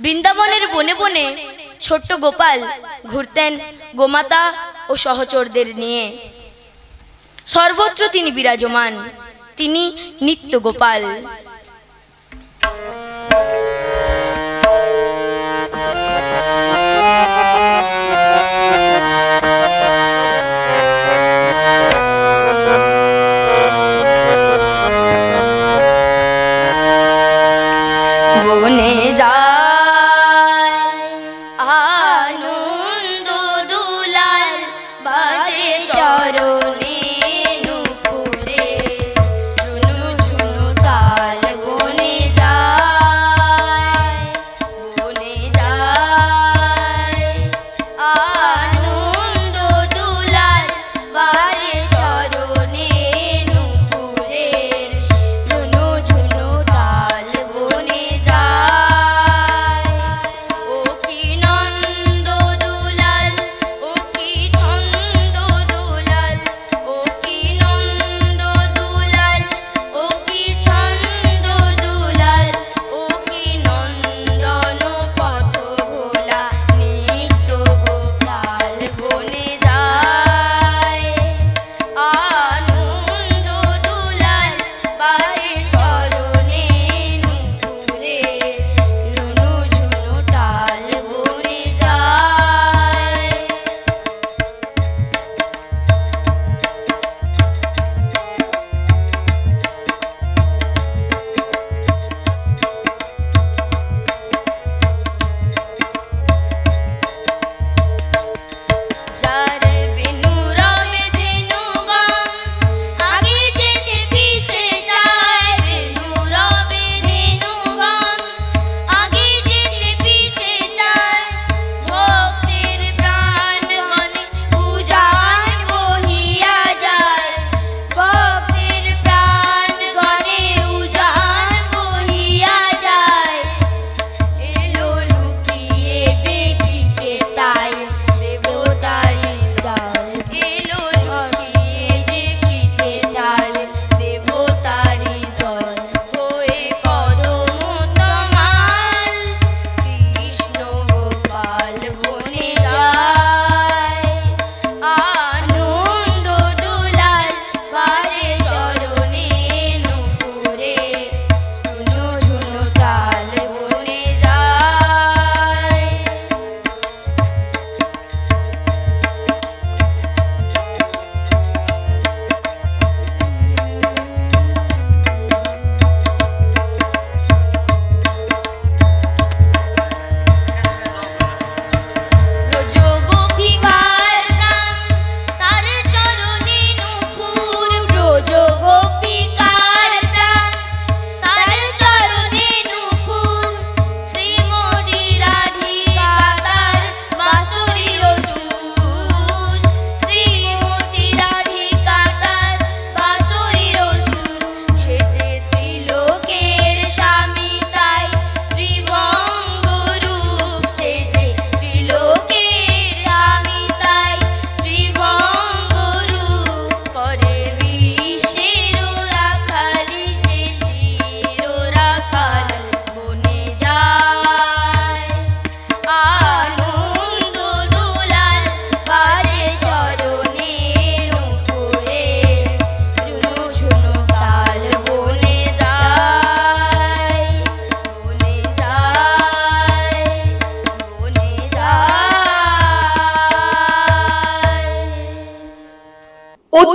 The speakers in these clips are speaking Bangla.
বৃন্দাবনের বনে বনে ছোট্ট গোপাল ঘুরতেন গোমাতা ও সহচরদের নিয়ে। সর্বত্র তিনি বিরাজমান। তিনি নিত্য গোপাল।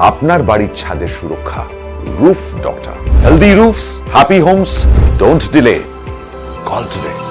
আপনার বাড়ির ছাদের সুরক্ষা roof doctor healthy roofs happy homes don't delay call today